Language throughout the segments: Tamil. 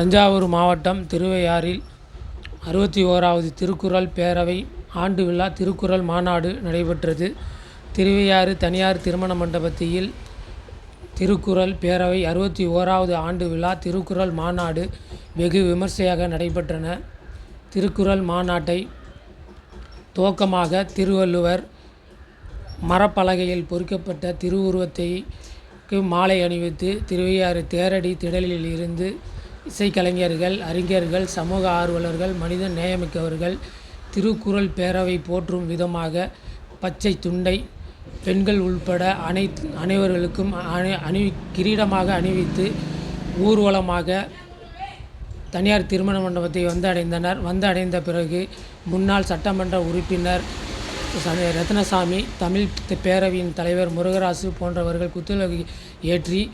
தஞ்சாவூர் மாவட்டம் திருவையாறில் அறுபத்தி ஓராவது திருக்குறள் பேரவை ஆண்டு விழா திருக்குறள் மாநாடு நடைபெற்றது. திருவையாறு தனியார் திருமண மண்டபத்தில் திருக்குறள் பேரவை அறுபத்தி ஓராவது ஆண்டு விழா திருக்குறள் மாநாடு வெகு விமர்சையாக நடைபெற்றன. திருக்குறள் மாநாட்டை துவக்கமாக திருவள்ளுவர் மரப்பலகையில் பொறிக்கப்பட்ட திருவுருவத்தைக்கு மாலை அணிவித்து திருவையாறு தேரடி திடலில் இருந்து இசைக்கலைஞர்கள் அறிஞர்கள் சமூக ஆர்வலர்கள் மனித நேயமிக்கவர்கள் திருக்குறள் பேரவை போற்றும் விதமாக பச்சை துண்டை பெண்கள் உள்பட அனைத்து அனைவர்களுக்கும் அணி அணி கிரீடமாக அணிவித்து ஊர்வலமாக தனியார் திருமண மண்டபத்தை வந்து அடைந்தனர் வந்து அடைந்த பிறகு முன்னாள் சட்டமன்ற உறுப்பினர் ரத்னசாமி தமிழ் பேரவையின் தலைவர் முருகராசு போன்றவர்கள் குத்துவிளக்கு ஏற்றி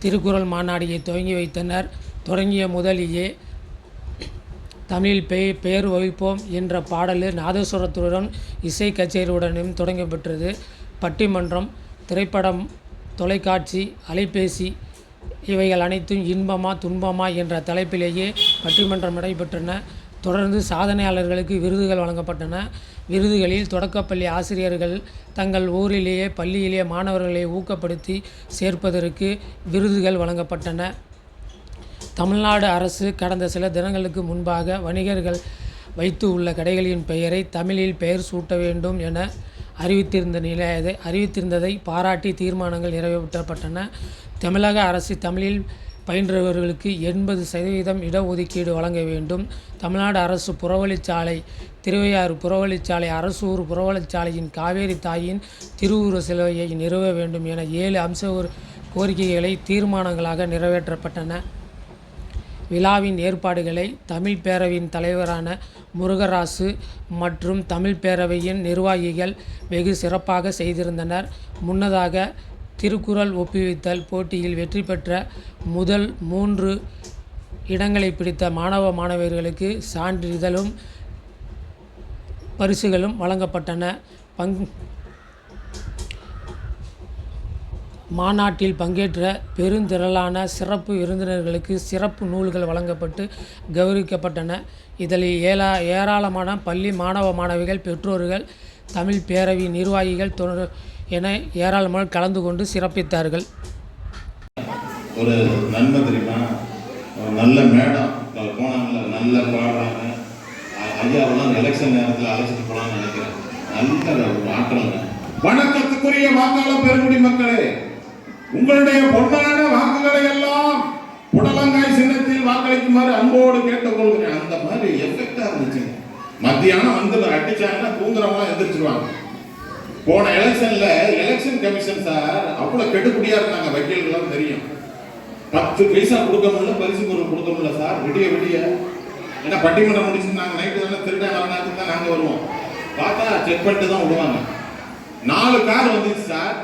திருக்குறள் மாநாடியை துவங்கி வைத்தனர். தொடங்கிய முதலியே தமிழில் பெ பெயர் வகிப்போம் என்ற பாடலு நாதஸ்வரத்துடன் இசை கச்சேரியுடனும் தொடங்கப்பெற்றது பட்டிமன்றம் திரைப்படம் தொலைக்காட்சி அலைபேசி இவைகள் அனைத்தும் இன்பமா துன்பமா என்ற தலைப்பிலேயே பட்டிமன்றம் நடைபெற்றன. தொடர்ந்து சாதனையாளர்களுக்கு விருதுகள் வழங்கப்பட்டன. விருதுகளில் தொடக்கப்பள்ளி ஆசிரியர்கள் தங்கள் ஊரிலேயே பள்ளியிலேயே மாணவர்களை ஊக்கப்படுத்தி சேர்ப்பதற்கு விருதுகள் வழங்கப்பட்டன. தமிழ்நாடு அரசு கடந்த சில தினங்களுக்கு முன்பாக வணிகர்கள் வைத்து உள்ள கடைகளின் பெயரை தமிழில் பெயர் சூட்ட வேண்டும் என அறிவித்திருந்த நிலையதை அறிவித்திருந்ததை பாராட்டி தீர்மானங்கள் நிறைவேற்றப்பட்டன. தமிழக அரசு தமிழில் பயின்றவர்களுக்கு எண்பது சதவீதம் இடஒதுக்கீடு வழங்க வேண்டும். தமிழ்நாடு அரசு புறவழிச்சாலை திருவையாறு புறவழிச்சாலை அரசூர் புறவழிச்சாலையின் காவேரி தாயின் திருவுருவ சிலுவையை நிறுவ வேண்டும் என ஏழு அம்ச கோரிக்கைகளை தீர்மானங்களாக நிறைவேற்றப்பட்டன. விழாவின் ஏற்பாடுகளை தமிழ் பேரவையின் தலைவரான முருகராசு மற்றும் தமிழ் பேரவையின் நிர்வாகிகள் வெகு சிறப்பாக செய்திருந்தனர். முன்னதாக திருக்குறள் ஒப்புவித்தல் போட்டியில் வெற்றி பெற்ற முதல் மூன்று இடங்களை பிடித்த மாணவ மாணவியர்களுக்கு சான்றிதழும் பரிசுகளும் வழங்கப்பட்டன. பங் மாநாட்டில் பங்கேற்ற பெருந்திரளான சிறப்பு விருந்தினர்களுக்கு சிறப்பு நூல்கள் வழங்கப்பட்டு கௌரவிக்கப்பட்டன. இதில் ஏலா ஏராளமான பள்ளி மாணவ மாணவிகள் பெற்றோர்கள் தமிழ் பேரவை நிர்வாகிகள் தொ- என ஏராளமாக கலந்து கொண்டு சிறப்பித்தார்கள். ஒரு நன்மை தெரியுமா? நல்ல மேடம் போனாங்கல்ல நல்ல பாடுறாங்க. ஐயாவெல்லாம் எலெக்ஷன் நேரத்தில் அழைச்சிட்டு போகலான்னு நினைக்கிறேன். நல்ல ஒரு ஆற்றலுங்க வணக்கத்துக்குரிய வாக்காளர் பெருங்குடி மக்களே உங்களுடைய பொன்னான வாக்குகளை எல்லாம் புடலங்காய் சின்னத்தில் வாக்களிக்குமாறு அன்போடு கேட்டுக்கொள்கிறேன். அந்த மாதிரி எஃபெக்டா இருந்துச்சு. மத்தியானம் வந்து அடிச்சாங்கன்னா தூங்குறவங்க எந்திரிச்சிருவாங்க. போன எலெக்ஷன்ல எலெக்ஷன் கமிஷன் சார் அவ்வளவு கெடுபடியா இருந்தாங்க. வக்கீல்கள்லாம் தெரியும். பத்து பைசா கொடுக்க முடியல பரிசு பொருள் கொடுக்க முடியல சார். விடிய விடிய. ஏன்னா பட்டிமன்றம் முடிச்சு நாங்க நைட்டு தானே திருடன் வர தான் நாங்க வருவோம். பார்த்தா செக் பண்ணிட்டு தான் விடுவாங்க. நாலு கார் வந்துச்சு சார்.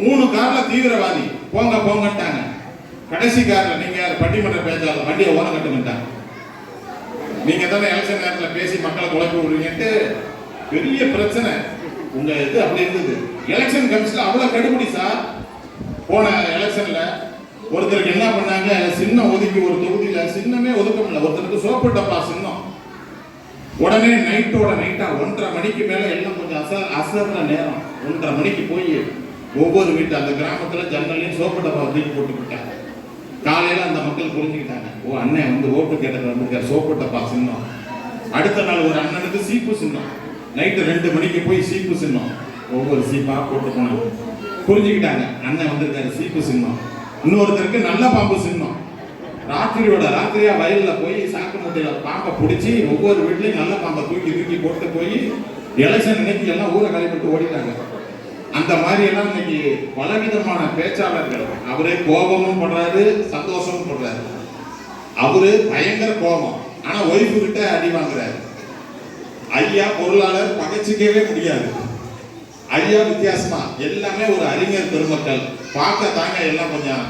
மூணு கார்ல தீவிரவாதி. போங்க போங்கட்டாங்க கடைசி கார்ல நீங்க யார்? பட்டிமன்ற பேச்சாளர். வண்டியை ஓரம் கட்டுங்கட்டாங்க நீங்க தானே எலெக்ஷன் நேரத்தில் பேசி மக்களை குழப்பி விடுறீங்கன்ட்டு பெரிய பிரச்சனை. உங்க இது அப்படி இருந்தது. எலெக்ஷன் கமிஷன் அவ்வளவு கடுபிடி சார் போன எலெக்ஷன்ல ஒருத்தருக்கு என்ன பண்ணாங்க? சின்னம் ஒதுக்கி ஒரு தொகுதியில சின்னமே ஒதுக்க முடியல. ஒருத்தருக்கு சோப்பு டப்பா சின்னம். உடனே நைட்டோட நைட்டா ஒன்றரை மணிக்கு மேல எல்லாம் கொஞ்சம் அச அசர்ற நேரம். ஒன்றரை மணிக்கு போய் ஒவ்வொரு வீட்டு அந்த கிராமத்தில் ஜன்னலையும் சோப்பு டப்பா தூக்கி போட்டு விட்டாங்க. காலையில் அந்த மக்கள் புரிஞ்சுக்கிட்டாங்க ஓ அண்ணன் வந்து ஓட்டு கேட்டது வந்திருக்காரு சோப்பு டப்பா சின்னம். அடுத்த நாள் ஒரு அண்ணனுக்கு சீப்பு சின்னம். நைட்டு ரெண்டு மணிக்கு போய் சீப்பு சின்னம். ஒவ்வொரு சீப்பாக போட்டு போனாங்க. புரிஞ்சுக்கிட்டாங்க அண்ணன் வந்திருக்காரு சீப்பு சின்னம். இன்னொருத்தருக்கு நல்ல பாம்பு சின்னம். ராத்திரியோட ராத்திரியா வயல்ல போய் சாக்கு மூட்டையில பாம்பை பிடிச்சி ஒவ்வொரு வீட்லயும் நல்ல பாம்பை தூக்கி தூக்கி போட்டு போய் எலெக்ஷன் இன்னைக்கு எல்லாம் ஊரை கழிப்பிட்டு ஓடிட்டாங்க. அந்த மாதிரி எல்லாம் இன்னைக்கு பலவிதமான பேச்சாளர்கள் அவரே கோபமும் படுறாரு சந்தோஷமும் படுறாரு. அவரு பயங்கர கோபம். ஆனா ஒய்ஃபு கிட்ட அடி வாங்குறாரு. ஐயா பொருளாளர் பகைச்சிக்கவே முடியாது. ஐயா வித்தியாசமா எல்லாமே ஒரு அறிஞர் பெருமக்கள். பார்க்க தாங்க எல்லாம் கொஞ்சம்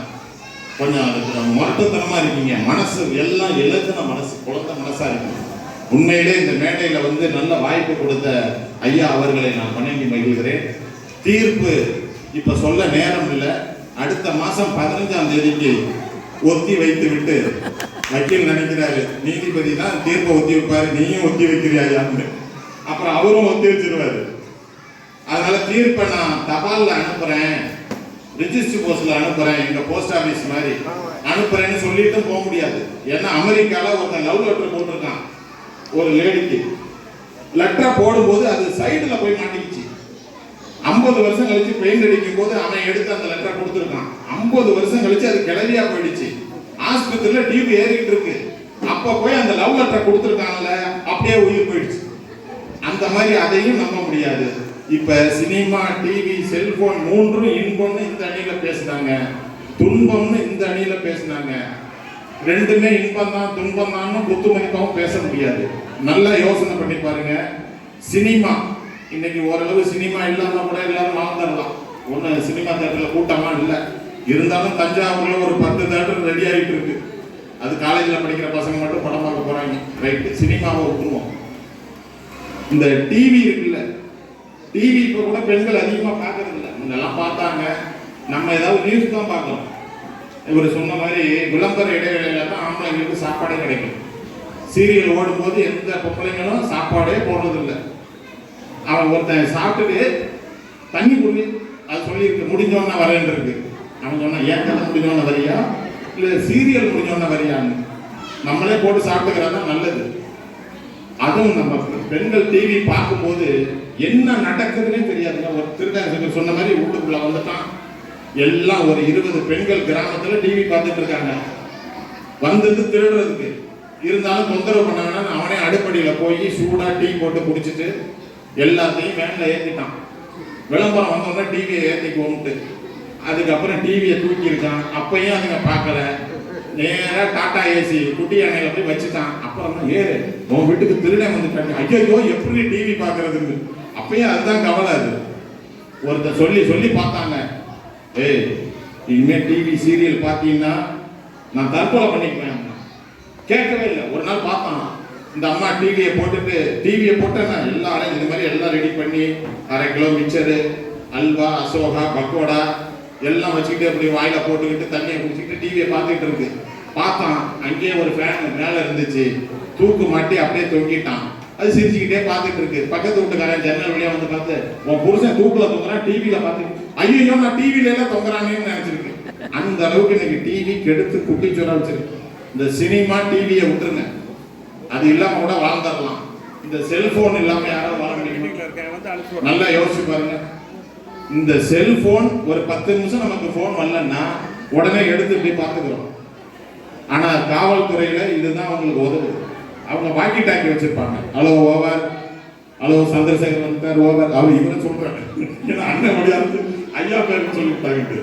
கொஞ்சம் அதுக்கு முரட்டுத்தனமா இருக்கீங்க. மனசு எல்லாம் எழுதுன மனசு குழந்த மனசா இருக்கு உண்மையிலே இந்த மேடையில வந்து நல்ல வாய்ப்பு கொடுத்த ஐயா அவர்களை நான் வணங்கி மகிழ்கிறேன். தீர்ப்பு. இப்ப சொல்ல நேரம் இல்லை. அடுத்த மாசம் பதினஞ்சாம் தேதிக்கு ஒத்தி வைத்து விட்டு வக்கீல் நினைக்கிறாரு. நீதிபதி தான் தீர்ப்பை ஒத்தி வைப்பாரு. நீயும் ஒத்தி வைக்கிறியாயான்னு. அப்புறம் அவரும் ஒத்தி வச்சிருவாரு. அதனால தீர்ப்பை நான் தபால்ல அனுப்புறேன். ரிஜிஸ்டர் போஸ்ட்ல அனுப்புறேன். எங்க போஸ்ட் ஆபீஸ் மாதிரி. அனுப்புறேன்னு சொல்லிட்டு போக முடியாது. ஏன்னா அமெரிக்கால ஒருத்தன் லவ் லெட்டர் போட்டிருக்கான். ஒரு லேடிக்கு. லெட்டரை போடும்போது அது சைடுல போய் மாட்டிக்கிச்சு ஐம்பது வருஷம் கழிச்சு பெயிண்ட் அடிக்கும் போது அவன் எடுத்து அந்த லெட்டரை கொடுத்துருக்கான். ஐம்பது வருஷம் கழிச்சு அது கிளவியா போயிடுச்சு. ஆஸ்பத்திரியில டிவி ஏறிக்கிட்டு இருக்கு. அப்ப போய் அந்த லவ் லெட்டரை கொடுத்துருக்காங்கல்ல அப்படியே உயிர் போயிடுச்சு. அந்த மாதிரி அதையும் நம்ப முடியாது. இப்ப சினிமா டிவி செல்போன் மூன்றும் இன்பம்னு இந்த அணியில பேசுனாங்க. துன்பம்னு இந்த அணியில பேசுனாங்க. ரெண்டுமே இன்பம் தான் துன்பம் தான் குத்து மதிப்பாகவும் பேச முடியாது. நல்லா யோசனை பண்ணி பாருங்க. சினிமா இன்னைக்கு ஓரளவு சினிமா இல்லாம கூட எல்லாரும் வாழ்ந்துடலாம். ஒன்றும் சினிமா தேட்டர்ல கூட்டமா இல்லை. இருந்தாலும் தஞ்சாவூர்ல ஒரு பத்து தேட்டர் ரெடி ஆகிட்டு இருக்கு. அது காலேஜில் படிக்கிற பசங்க மட்டும் படம் பார்க்க போறாங்க. ரைட்டு சினிமாவை விட்டுருவோம் இந்த டிவி இருக்குல்ல. டிவி இப்ப கூட பெண்கள் அதிகமாக பார்க்கறதில்ல. முன்னெல்லாம் பார்த்தாங்க. நம்ம ஏதாவது நியூஸ் தான் பார்க்கணும் இவர் சொன்ன மாதிரி விளம்பர இடைவேளையில தான் ஆம்பளைங்களுக்கு சாப்பாடே கிடைக்கும். சீரியல் ஓடும்போது எந்த பொம்பளைங்களும் சாப்பாடே போடுறதில்லை. அவன் ஒருத்தன் சாப்பிட்டுட்டு தண்ணி குடி அது சொல்லியிருக்கு முடிஞ்சோன்னா வரேன் இருக்கு. அவன் சொன்னான் ஏன் கதை முடிஞ்சோன்னு வரியா? இல்லை சீரியல் முடிஞ்சோன்னு வரியான்னு. நம்மளே போட்டு சாப்பிட்டுக்கிறது தான் நல்லது. அதுவும் நம்ம பெண்கள் டிவி பார்க்கும்போது என்ன நடக்குதுன்னே தெரியாதுங்க ஒரு திருடன் சொன்ன மாதிரி வீட்டுக்குள்ள வந்துட்டான். எல்லாம் ஒரு இருபது பெண்கள் கிராமத்தில் டிவி பார்த்துட்டு இருக்காங்க. வந்தது திருடுறதுக்கு. இருந்தாலும் தொந்தரவு பண்ணாங்கன்னா அவனே அடுப்படியில் போய் சூடாக டீ போட்டு குடிச்சிட்டு எல்லாத்தையும் வேனில் ஏற்றிட்டான் விளம்பரம் வந்தோடனே டிவியை ஏத்திக்குவோம்ட்டு அதுக்கப்புறம் டிவியை தூக்கியிருக்கான். அப்பையும் அதுங்க பார்க்கல. நேராக டாட்டா ஏசி குட்டி அணையில் போய் வச்சுட்டான். அப்புறம் தான் ஏறு உன் வீட்டுக்கு திருடன் வந்துட்டாங்க. ஐயோ எப்படி டிவி பார்க்கறதுன்னு. அப்பயும் அதுதான் கவலை அது. ஒருத்தர் சொல்லி சொல்லி பார்த்தாங்க. ஏய் இனிமேல் டிவி சீரியல் பார்த்தீங்கன்னா நான் தற்கொலை பண்ணிக்குவேன். கேட்கவே இல்லை. ஒரு நாள் பார்த்தான். இந்த அம்மா டிவியை போட்டுட்டு டிவியை போட்டேன்னா எல்லாரும் இந்த மாதிரி எல்லாம் ரெடி பண்ணி அரை கிலோ மிச்சரு அல்வா அசோகா பக்கோடா எல்லாம் வச்சுக்கிட்டு அப்படி வாயில போட்டுக்கிட்டு தண்ணியை குடிச்சிக்கிட்டு டிவியை பார்த்துக்கிட்டு இருக்கு. பார்த்தான் அங்கேயே ஒரு ஃபேன் மேலே இருந்துச்சு. தூக்கு மாட்டி அப்படியே தொங்கிட்டான். அது சிரிச்சுக்கிட்டே பார்த்துட்டு இருக்கு. பக்கத்து வீட்டுக்காரன் ஜன்னல் வழியா வந்து பார்த்து உன் புருஷன் தூக்குல தொங்குறான் டிவியில பார்த்து ஐயோ நான் டிவில எல்லாம் தொங்குறானேன்னு நினைச்சிருக்கேன். அந்த அளவுக்கு எனக்கு டிவி கெடுத்து குட்டிச்சோரா வச்சிருக்கு. இந்த சினிமா டிவியை விட்டுருங்க. அது இல்லாம கூட வாழ்ந்துடலாம் இந்த செல்போன் இல்லாம யாரும் வாழ முடியும் நல்லா யோசிச்சு பாருங்க. இந்த செல்போன் ஒரு பத்து நிமிஷம் நமக்கு போன் வரலன்னா உடனே எடுத்து இப்படி பார்த்துக்கிறோம். ஆனா காவல்துறையில இதுதான் அவங்களுக்கு உதவுது அவங்க வாக்கி டாக்கி வச்சிருப்பாங்க. ஹலோ ஓவர் ஹலோ சந்திரசேகர் வந்துட்டார் ஓவர் அவர் இவரை சொல்றாரு. ஏன்னா அண்ணன் முடியாது ஐயா பேருக்கு சொல்லிவிட்டாங்க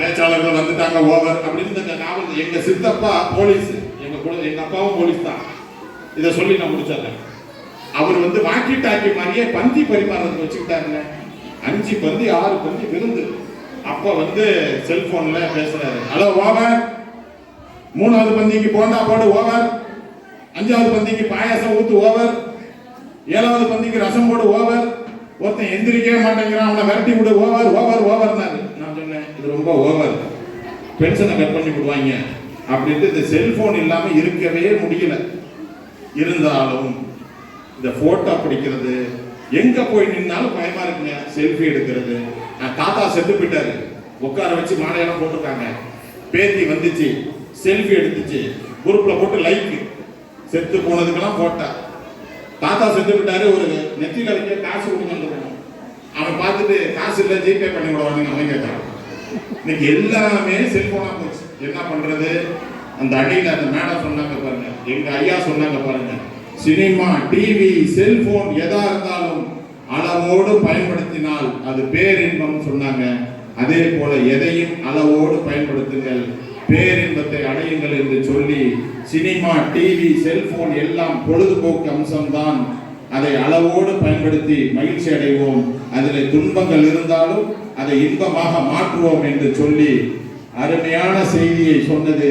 பேச்சாளர்கள் வந்துட்டாங்க ஓவர் அப்படின்னு எங்க சித்தப்பா போலீஸ் எங்கள் குழந்தை எங்கள் அப்பாவும் போலீஸ் தான். இதை சொல்லி நான் முடிச்சிடுறேன். அவர் வந்து வாக்கி டாக்கி மாதிரியே பந்தி பரிமாறதுக்கு வச்சுக்கிட்டாருங்க. அஞ்சு பந்தி ஆறு பந்தி விருந்து அப்போ வந்து செல்போன்ல பேசுறாரு. Hello over. மூணாவது பந்திக்கு போண்டா போடு ஓவர். அஞ்சாவது பந்திக்கு பாயாசம் ஊத்து ஓவர். ஏழாவது பந்திக்கு ரசம் போடு ஓவர். ஒருத்தன் எந்திரிக்கவே மாட்டேங்கிறான் அவனை விரட்டி விடு ஓவர் ஓவர் ஓவர்னாரு. நான் சொன்னேன் இது ரொம்ப ஓவர். பென்ஷனை கட் பண்ணி விடுவாங்க அப்படின்ட்டு இந்த செல்போன் இல்லாம இருக்கவே முடியல. இருந்தாலும் இந்த போட்டோ பிடிக்கிறது எங்க போய் நின்னாலும் பயமா இருக்குங்க செல்ஃபி எடுக்கிறது. நான் தாத்தா செத்து போயிட்டாரு. உட்கார வச்சு மாலையெல்லாம் போட்டிருக்காங்க. பேத்தி வந்துச்சு செல்ஃபி எடுத்துச்சு. குரூப்ல போட்டு லைக் செத்து போனதுக்கெல்லாம் போட்டா தாத்தா செத்து விட்டாரு ஒரு நெத்தியில வைக்க காசு கொடுங்க அவன் பார்த்துட்டு காசு இல்லை ஜிபே பண்ணி விடுவானுங்க அவன் கேட்டான். இன்னைக்கு எல்லாமே செல்போனா போச்சு. என்ன பண்றது? அந்த அடியில் அந்த மேடம் சொன்னாங்க பாருங்க. எங்க ஐயா சொன்னாங்க பாருங்க. சினிமா டிவி செல்போன் எதா இருந்தாலும் அளவோடு பயன்படுத்தினால் அது பேரின்பம் சொன்னாங்க. அதே போல எதையும் அளவோடு பயன்படுத்துங்கள். பேரின்பத்தை அடையுங்கள் என்று சொல்லி சினிமா டிவி செல்போன் எல்லாம் பொழுதுபோக்கு அம்சம்தான். அதை அளவோடு பயன்படுத்தி மகிழ்ச்சி அடைவோம். அதில் துன்பங்கள் இருந்தாலும் அதை இன்பமாக மாற்றுவோம் என்று சொல்லி அருமையான செய்தியை சொன்னது.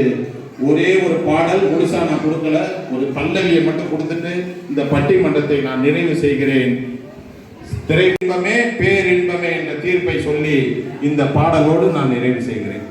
ஒரே ஒரு பாடல் முழுசா நான் கொடுக்கல. ஒரு பல்லவியை மட்டும் கொடுத்துட்டு இந்த பட்டிமன்றத்தை நான் நிறைவு செய்கிறேன். திரையின்பமே பேரின்பமே என்ற தீர்ப்பை சொல்லி இந்த பாடலோடு நான் நிறைவு செய்கிறேன்.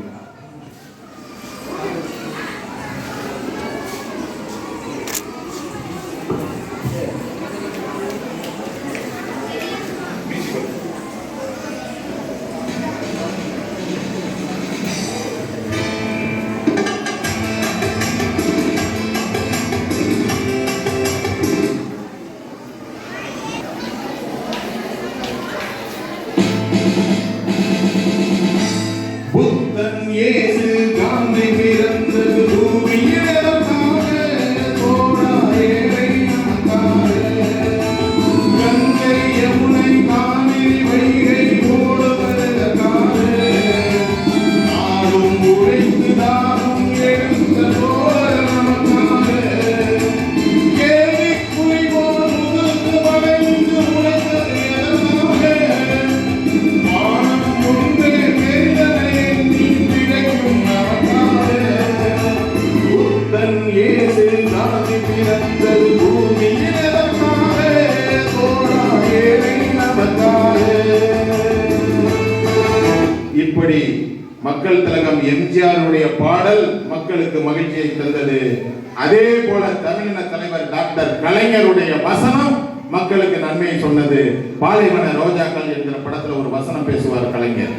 தமிழின தலைவர் டாக்டர் கலைஞருடைய வசனம் மக்களுக்கு நன்மையை சொன்னது. பாலைவன ரோஜாக்கள் என்கிற படத்துல ஒரு வசனம் பேசுவார் கலைஞர்.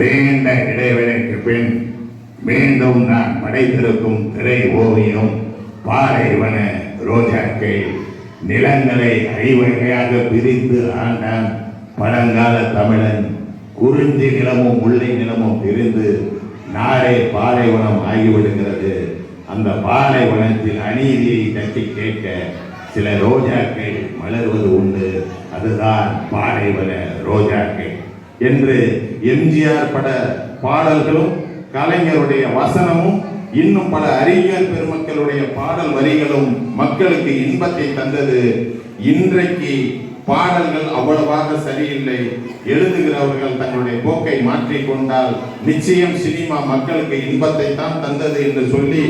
நீண்ட இடைவெளிக்கு பின் மீண்டும் நான் படைத்திருக்கும் திரை ஓவியம் பாலைவன ரோஜாக்கள் நிலங்களை ஐவகையாக பிரித்து ஆண்டான் பழங்கால தமிழன். குறிஞ்சி நிலமும் முல்லை நிலமும் பிரிந்து நாளை பாலைவனம் ஆகிவிடுகிறது. அந்த பாலைவனத்தில் அநீதியை தட்டி கேட்க சில ரோஜாக்கள் மலர்வது உண்டு. அதுதான் பாலைவன ரோஜாக்கள் என்று எம்ஜிஆர் பட பாடல்களும் கலைஞருடைய வசனமும் இன்னும் பல அறிஞர் பெருமக்களுடைய பாடல் வரிகளும் மக்களுக்கு இன்பத்தை தந்தது. இன்றைக்கு பாடல்கள் அவ்வளவாக சரியில்லை. எழுதுகிறவர்கள் தங்களுடைய போக்கை மாற்றிக்கொண்டால் நிச்சயம் சினிமா மக்களுக்கு இன்பத்தை தான் தந்தது என்று சொல்லி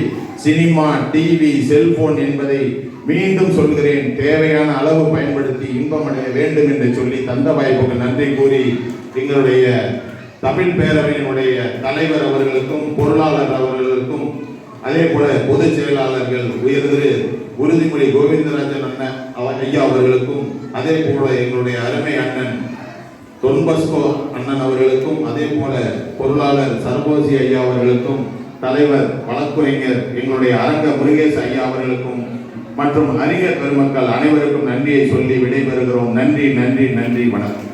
சினிமா டிவி செல்போன் என்பதை மீண்டும் சொல்கிறேன். தேவையான அளவு பயன்படுத்தி இன்பமடைய வேண்டும் என்று சொல்லி தந்த வாய்ப்புக்கு நன்றி கூறி எங்களுடைய தமிழ் பேரவையினுடைய தலைவர் அவர்களுக்கும் பொருளாளர் அவர்களுக்கும் அதே போல பொதுச் செயலாளர்கள் உயர்ந்து உறுதிமொழி கோவிந்தராஜன் அண்ணன் அவர் ஐயா அவர்களுக்கும் அதே போல எங்களுடைய அருமை அண்ணன் தொன்பஸ்கோ அண்ணன் அவர்களுக்கும் அதே போல பொருளாளர் சர்வோசி ஐயா அவர்களுக்கும் தலைவர் வழக்குரைஞர் எங்களுடைய அரங்க முருகேஷ் ஐயா அவர்களுக்கும் மற்றும் அறிஞர் பெருமக்கள் அனைவருக்கும் நன்றியை சொல்லி விடைபெறுகிறோம். நன்றி நன்றி நன்றி வணக்கம்.